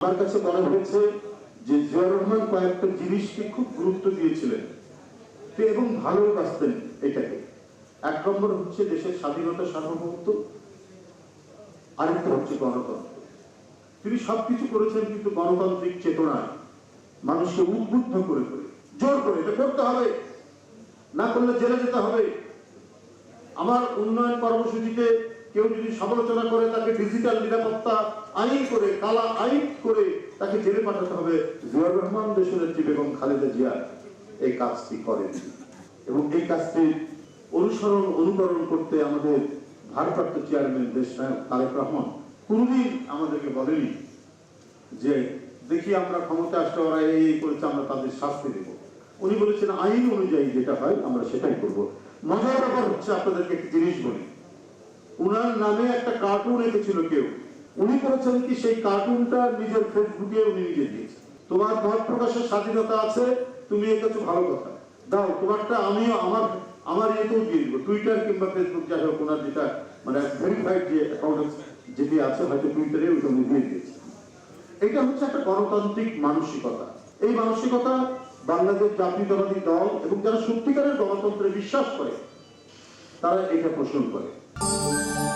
আমার কাছে মনে হয়েছে যে জিয়াউর রহমান কয়েকটা জিনিসকে খুব গুরুত্ব দিয়েছিলেন। এবং ভালোবাসতেন এটাকে। এক নম্বর হচ্ছে দেশের স্বাধীনতা সার্বভৌমত্ব। আরেকটা হচ্ছে গণতন্ত্র। তিনি সবকিছু করেছেন কিন্তু গণতান্ত্রিক চেতনায়। মানুষকে উদ্বুদ্ধ করে করে। জোর করে, এটা করতে হবে। না করলে জেলে যেতে হবে। আমার উন্নয়ন কর্মসূচিতে কেউ যদি সমালোচনা করে, তাকে ডিজিটাল নিরাপত্তা আইন করে, কালা আইন করে তাকে জেলে পাঠাতে হবে। জিয়াউর রহমান দেশনেত্রী বেগম খালেদা জিয়া এই কাজটি করেন। এবং এই কাজটি অনুসরণ, অনুকরণ করতে আমাদের ভারপ্রাপ্ত চেয়ারম্যান দেশ নায়ক তারেক রহমান কোনদিন আমাদেরকে বলেনি যে, দেখি আমরা ক্ষমতা আসলে ওরা এই করেছে, আমরা তাদের শাস্তি দেব। উনি বলেছেন, আইন অনুযায়ী যেটা হয়, আমরা সেটাই করব। মজার ব্যাপার হচ্ছে আপনাদেরকে একটি জিনিস বলি। উনার নামে একটা কার্টুন এঁকেছিল কেউ। উনি করেছেন কি, সেই কার্টুনটা নিজের ফেসবুকে উনি নিজে দিয়েছেন। তোমার মত প্রকাশের স্বাধীনতা আছে, তুমি এঁকেছো ভালো কথা। দাও, তোমারটা আমিও আমার আমার ইয়েতেও দিয়ে দিব। টুইটার কিংবা ফেসবুক যাই হোক ওনার যেটা মানে ভেরিফাইড যে অ্যাকাউন্ট যেটি আছে, হয়তো টুইটারে ওইটা উনি দিয়ে দিয়েছেন। এটা হচ্ছে একটা গণতান্ত্রিক মানসিকতা। এই মানসিকতা বাংলাদেশ জাতীয়তাবাদী দল এবং যারা সত্যিকারের গণতন্ত্রে বিশ্বাস করে, তারা এটা পোষণ করে। Música